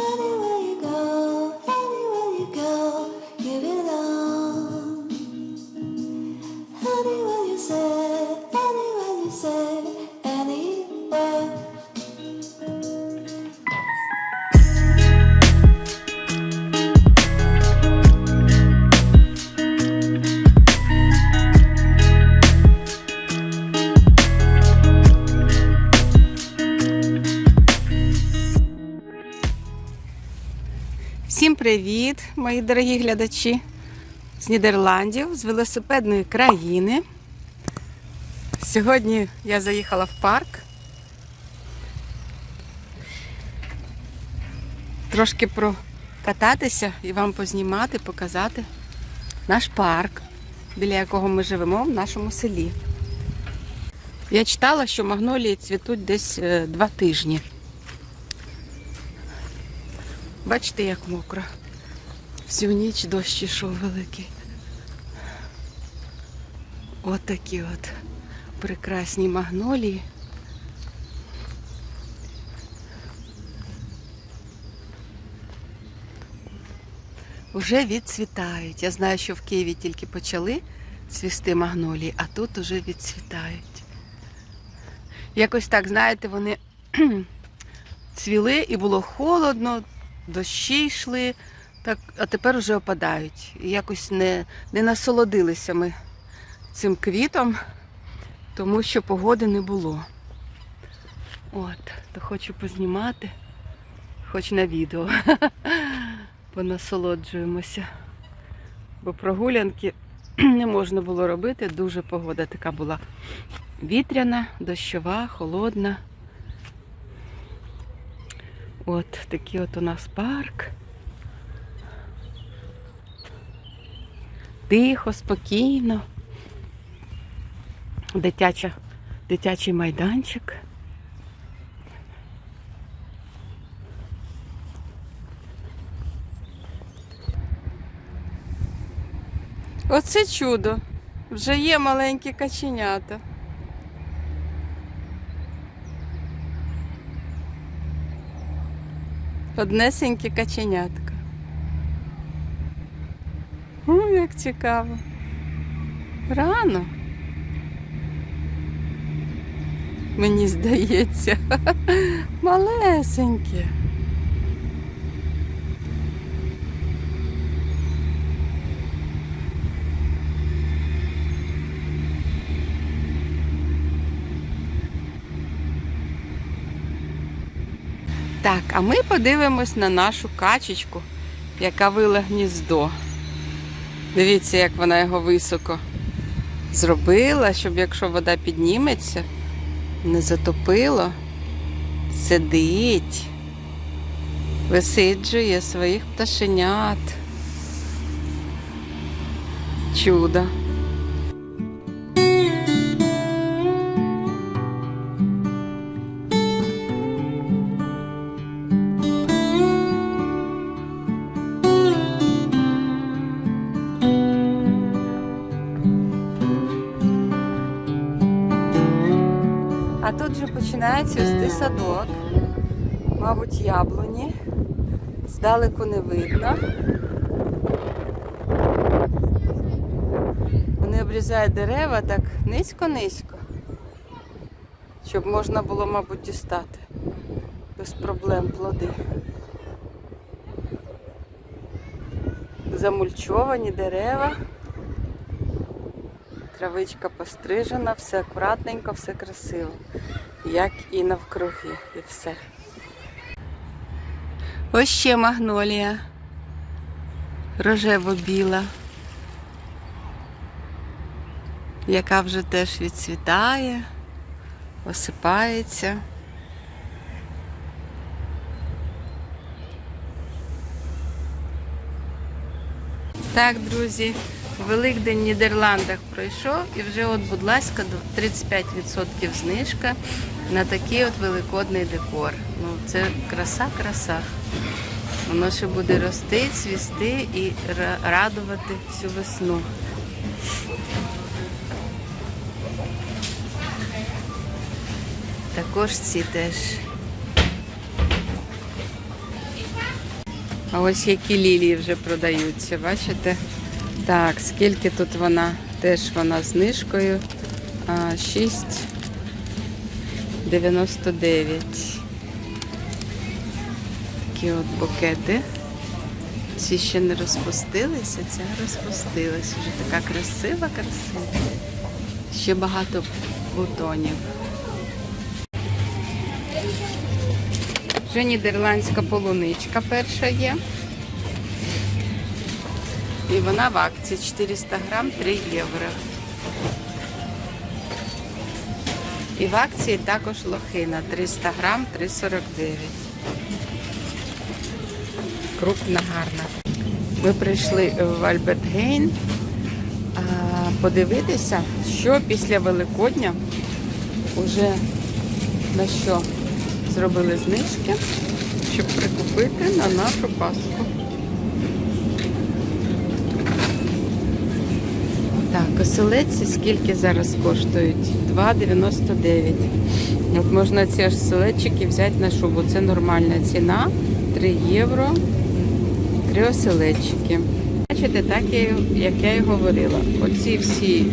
Anyway. Всім привіт, мої дорогі глядачі з Нідерландів, з велосипедної країни. Сьогодні я заїхала в парк. Трошки прокататися і вам познімати, показати наш парк, біля якого ми живемо в нашому селі. Я читала, що магнолії цвітуть десь е, два тижні. Бачите, як мокро. Всю ніч дощ ішов великий. От такі от прекрасні магнолії. Уже відцвітають. Я знаю, що в Києві тільки почали цвісти магнолії, а тут уже відцвітають. Якось так, знаєте, вони цвіли і було холодно, дощі йшли, так, а тепер вже опадають. Якось не, не насолодилися ми цим квітом, тому що погоди не було. От, то хочу познімати, хоч на відео. Понасолоджуємося. Бо прогулянки не можна було робити, дуже погода така була вітряна, дощова, холодна. От такий от у нас парк. Тихо, спокійно. Дитяча, дитячий майданчик. Оце чудо. Вже є маленькі каченята. Однесенькі каченятка. О, як цікаво. Рано. Мені здається. Малесенькі. Так, а ми подивимось на нашу качечку, яка вила гніздо. Дивіться, як вона його високо зробила, щоб якщо вода підніметься, не затопило. Сидить, висиджує своїх пташенят. Чудо. А тут вже починається цвісти садок. Мабуть, яблуні. Здалеку не видно. Вони обрізають дерева так низько-низько, щоб можна було, мабуть, дістати без проблем плоди. Замульчовані дерева. Травичка пострижена, все акуратненько, все красиво. Як і навкруги, і все. Ось ще магнолія. Рожево-біла. Яка вже теж відцвітає, осипається. Так, друзі, Великдень Нідерландах пройшов і вже от, будь ласка, до 35% знижка на такий от великодний декор. Ну, це краса-краса. Воно ще буде рости, цвісти і радувати всю весну. Також ці теж А ось які лілії вже продаються, бачите? Так, скільки тут вона? Теж вона знижкою. 6,99. Такі от букети. Ці ще не розпустилися, ця розпустилась. Вже така красива, красива. Ще багато бутонів. Вже нідерландська полуничка перша є. І вона в акції 400 грам 3 євро. І в акції також лохина 300 грам 3,49. Крупна, гарна. Ми прийшли в Альберт Гейн а, подивитися, що після Великодня вже на що зробили знижки, щоб прикупити на нашу Пасху. Так, оселедці скільки зараз коштують? 2,99. От можна ці оселедчики взяти на шубу. Це нормальна ціна. 3 євро. Три оселедчики. Бачите, так як я і говорила. Оці всі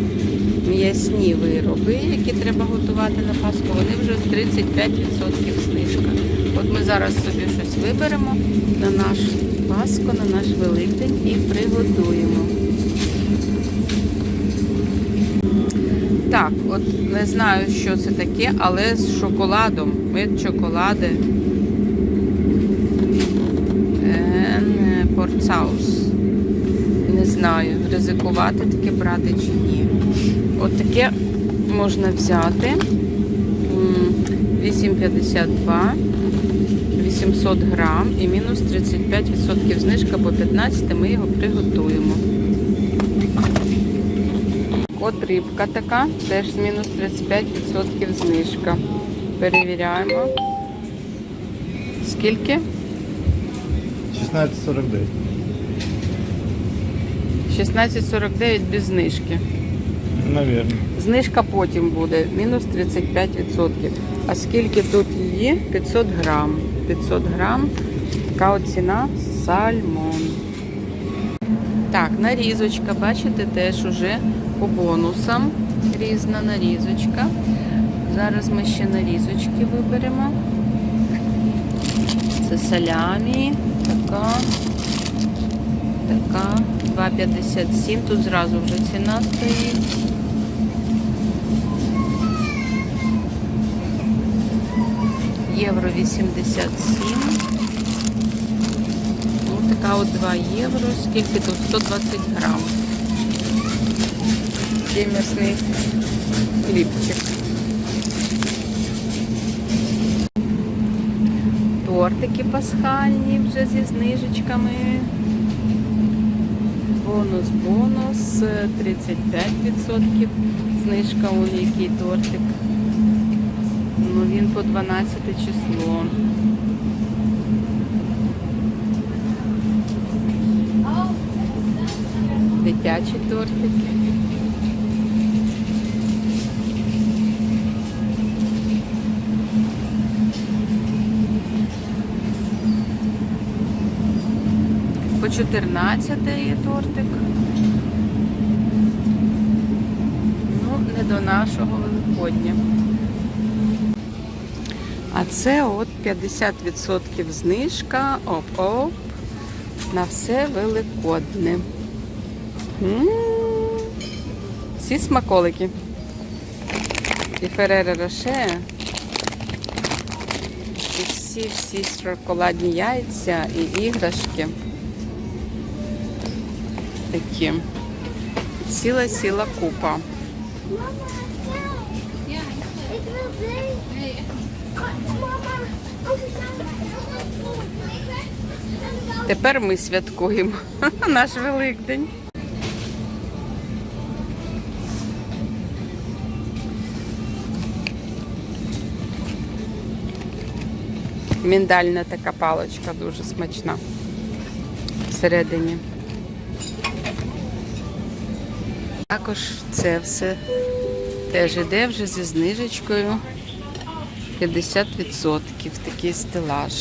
м'ясні вироби, які треба готувати на Пасху, вони вже з 35% знижка. От ми зараз собі щось виберемо на наш Пасху, на наш Великдень і приготуємо. Так, от не знаю, що це таке, але з шоколадом. Мед шоколади. Портсаус. Не знаю, ризикувати таке брати чи ні. От таке можна взяти. 8,52, 800 грам і мінус 35% знижка по 15 ми його приготуємо. От рибка така, теж з мінус 35% знижка. Перевіряємо. Скільки? 16,49. 16,49 без знижки. Наверное. Знижка потім буде, мінус 35%. А скільки тут її? 500 грам. 500 грам. Така от ціна сальмон. Так, нарізочка, бачите, теж уже по бонусам. Різна нарізочка. Зараз ми ще нарізочки виберемо. Це салямі. Така. Така. 2,57. Тут зразу вже ціна стоїть. Євро 87. Ну, така от 2 євро. Скільки тут? 120 грам. Такий м'ясний хлібчик. Тортики пасхальні вже зі знижечками. Бонус, бонус, 35% знижка у який тортик. Ну, він по 12 число. Дитячі тортики. По 14 є тортик. Ну, не до нашого Великодня. А це от 50% знижка. Оп-оп. На все великодне. Всі смаколики. І Ферере Роше. І всі всі шоколадні яйця і іграшки. Такі. Ціла ціла купа. Тепер ми святкуємо наш Великдень. Міндальна така паличка дуже смачна. Всередині. Також це все теж іде вже зі знижечкою 50%. Такий стелаж.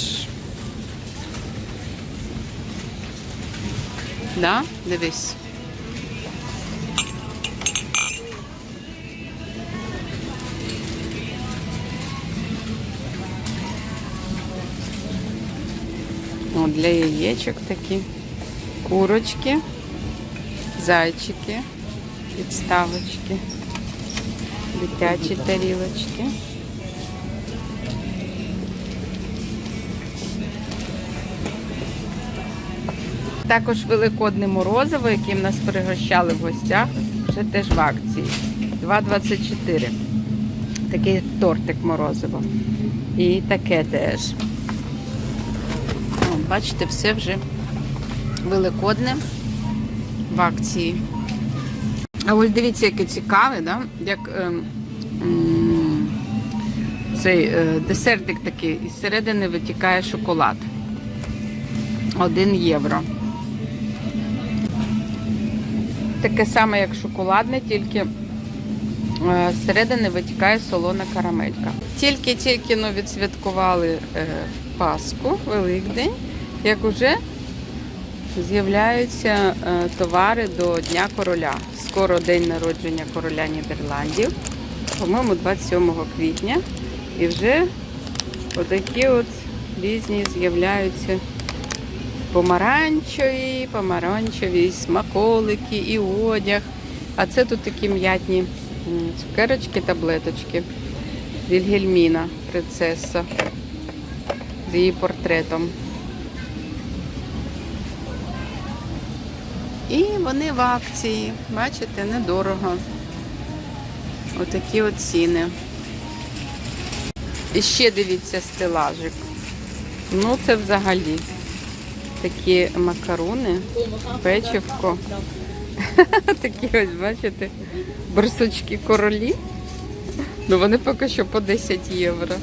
Да? Дивись. О, для яєчок такі. Курочки, зайчики, підставочки, дитячі тарілочки. Також великодне морозиво, яким нас пригощали в гостях, вже теж в акції. 2,24. Такий тортик морозиво. І таке теж. Бачите, все вже великодне в акції. А ось дивіться, яке цікаве, да? як м, цей е, десертик такий, із середини витікає шоколад. 1 євро. Таке саме, як шоколадне, тільки е, з витікає солона карамелька. Тільки-тільки ну, відсвяткували е, Пасху, Великдень, як уже з'являються е, товари до Дня короля. Скоро день народження короля Нідерландів, по-моєму, 27 квітня. І вже отакі от різні з'являються помаранчеві, помаранчеві смаколики і одяг. А це тут такі м'ятні цукерочки, таблеточки. Вільгельміна, принцеса з її портретом. І вони в акції, бачите, недорого. Отакі от ціни. І ще дивіться стелажик. Ну це взагалі такі макарони, печивко. Такі ось, бачите, барсучки королі. Ну вони поки що по 10 євро.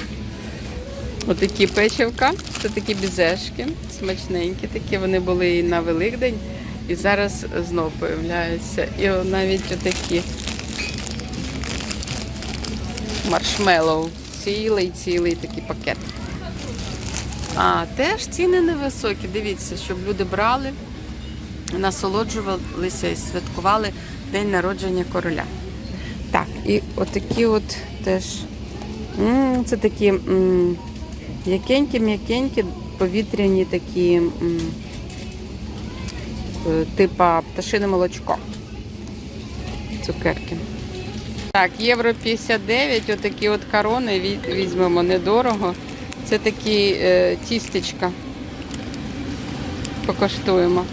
Отакі печивка, це такі бізешки, смачненькі такі. Вони були і на Великдень, і зараз знов появляються. І навіть отакі маршмеллоу. Цілий, цілий такий пакет. А теж ціни невисокі. Дивіться, щоб люди брали, насолоджувалися і святкували день народження короля. Так, і отакі от теж. Це такі м'якенькі-м'якенькі, повітряні такі, м, типа пташине молочко. Цукерки. Так, євро 59, отакі от корони візьмемо недорого. Це такі е, тістечка. Покоштуємо.